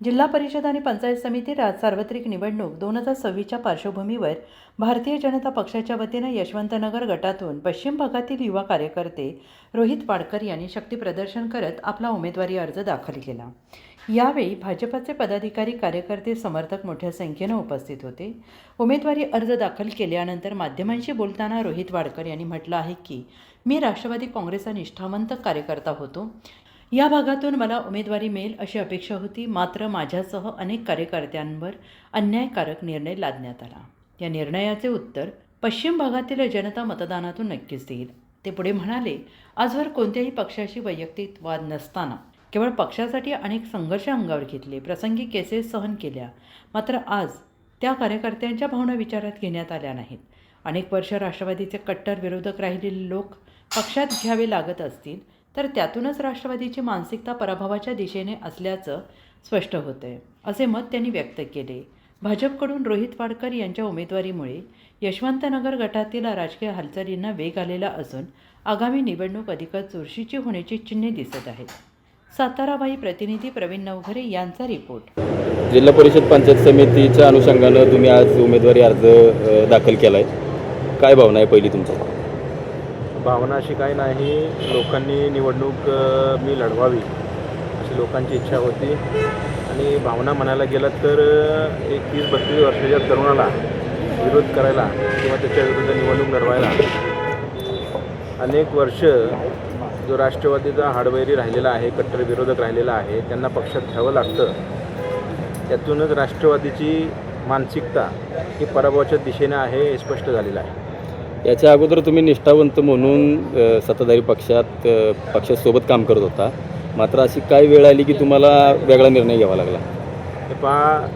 जिल्हा परिषद आणि पंचायत समिती राज सार्वत्रिक निवडणूक दोन हजार सव्वीसच्या पार्श्वभूमीवर भारतीय जनता पक्षाच्या वतीनं यशवंतनगर गटातून पश्चिम भागातील युवा कार्यकर्ते रोहित वाडकर यांनी शक्तीप्रदर्शन करत आपला उमेदवारी अर्ज दाखल केला. यावेळी भाजपचे पदाधिकारी कार्यकर्ते समर्थक मोठ्या संख्येनं उपस्थित होते. उमेदवारी अर्ज दाखल केल्यानंतर माध्यमांशी बोलताना रोहित वाडकर यांनी म्हटलं आहे की मी राष्ट्रवादी काँग्रेसचा निष्ठावंत कार्यकर्ता होतो. या भागातून मला उमेदवारी मिळेल अशी अपेक्षा होती. मात्र माझ्यासह अनेक कार्यकर्त्यांवर अन्यायकारक निर्णय लादण्यात आला. या निर्णयाचे उत्तर पश्चिम भागातील जनता मतदानातून नक्कीच देईल. ते पुढे म्हणाले आजवर कोणत्याही पक्षाशी वैयक्तिक वाद नसताना केवळ पक्षासाठी अनेक संघर्ष अंगावर घेतले प्रसंगी केसेस सहन केल्या. मात्र आज त्या कार्यकर्त्यांच्या भावना विचारात घेण्यात आल्या नाहीत. अनेक वर्ष राष्ट्रवादीचे कट्टर विरोधक राहिलेले लोक पक्षात घ्यावे लागत असतील तर त्यातूनच राष्ट्रवादीची मानसिकता पराभवाच्या दिशेने असल्याचं स्पष्ट होतं आहे असे मत त्यांनी व्यक्त केले. भाजपकडून रोहित वाडकर यांच्या उमेदवारीमुळे यशवंतनगर गटातील राजकीय हालचालींना वेग आलेला असून आगामी निवडणूक अधिकच चुरशीची होण्याची चिन्हे दिसत आहेत. साताराबाई प्रतिनिधी प्रवीण नवघरे यांचा रिपोर्ट. जिल्हा परिषद पंचायत समितीच्या अनुषंगानं तुम्ही आज उमेदवारी अर्ज दाखल केला आहे काय भावना आहे पहिली तुमची भावना अशी काही नाही. लोकांनी निवडणूक मी लढवावी अशी लोकांची इच्छा होती. आणि भावना म्हणायला गेलं तर एक तीस बत्तीस वर्षाच्या तरुणाला विरोध करायला किंवा त्याच्या विरुद्ध निवडणूक लढवायला अनेक वर्ष जो राष्ट्रवादीचा हाडवैरी राहिलेला आहे कट्टर विरोधक राहिलेला आहे त्यांना पक्षात घ्यावं लागतं. त्यातूनच राष्ट्रवादीची मानसिकता ही पराभवाच्या दिशेने आहे हे स्पष्ट झालेलं आहे. याच्या अगोदर तुम्ही निष्ठावंत म्हणून सत्ताधारी पक्षात पक्षासोबत काम करत होता. मात्र अशी काय वेळ आली की तुम्हाला वेगळा निर्णय घ्यावा लागला? हे पहा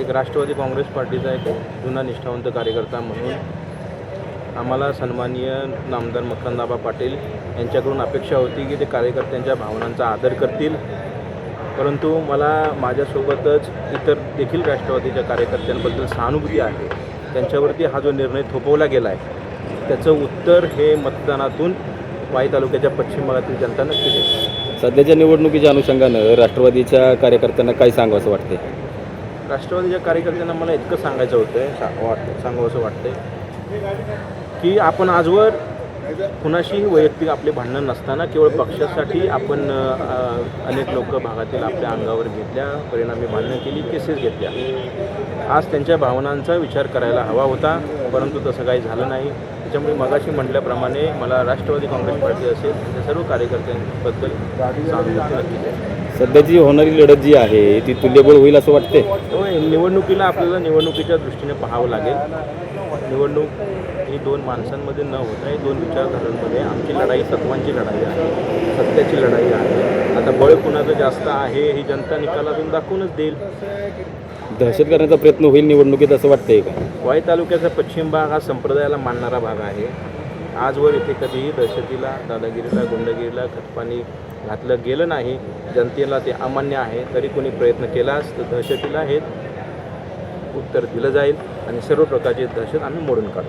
एक राष्ट्रवादी काँग्रेस पार्टीचा एक जुना निष्ठावंत कार्यकर्ता म्हणून आम्हाला सन्माननीय नामदार मकरंदाबा पाटील यांच्याकडून अपेक्षा होती की ते कार्यकर्त्यांच्या भावनांचा आदर करतील. परंतु मला माझ्यासोबतच इतर देखील राष्ट्रवादीच्या कार्यकर्त्यांबद्दल सहानुभूती आहे. त्यांच्यावरती हा जो निर्णय थोपवला गेला आहे त्याचं उत्तर हे मतदानातून वाई तालुक्याच्या पश्चिम भागातील जनता नक्की देईल. सध्याच्या निवडणुकीच्या अनुषंगानं राष्ट्रवादीच्या कार्यकर्त्यांना काय सांगावं असं वाटते राष्ट्रवादीच्या कार्यकर्त्यांना मला इतकं सांगायचं होतं सा वाटतं सांगावं असं वाटतंय की आपण आजवर कुणाशीही वैयक्तिक आपले भांडणं नसताना केवळ पक्षासाठी आपण अनेक लोक भागातील आपल्या अंगावर घेतल्या परिणामी भांडणं केली केसेस घेतल्या. आज त्यांच्या भावनांचा विचार करायला हवा होता परंतु तसं काही झालं नाही. त्याच्यामुळे मगाशी म्हटल्याप्रमाणे मला राष्ट्रवादी काँग्रेस पार्टी असेल त्या सर्व कार्यकर्त्यांबद्दल सहानुभूती नक्कीच आहे. सध्याची होणारी लढत जी आहे ती तुल्यबळ होईल असं वाटते होय निवडणुकीला आपल्याला निवडणुकीच्या दृष्टीने पाहावं लागेल. निवडणूक ही दोन माणसांमध्ये न होता ही दोन विचारधारांमध्ये आमची लढाई तत्वांची लढाई आहे सत्याची लढाई आहे. आता बळ कुणाचं जास्त आहे ही जनता निकालातून दाखवूनच देईल. दहशत करण्याचा प्रयत्न होईल निवडणुकीत असं वाटतंय का? वाई तालुक्याचा पश्चिम भाग हा संप्रदायाला मानणारा भाग आहे. आजवर इथे कधीही दहशतीला दादागिरीला गुंडगिरीला खतपाणी घातलं गेलं नाही. जनतेला ते अमान्य आहे. तरी कोणी प्रयत्न केलास तर दहशतीला हे उत्तर दिलं जाईल आणि सर्व प्रकारची दहशत आम्ही मोडून काढू.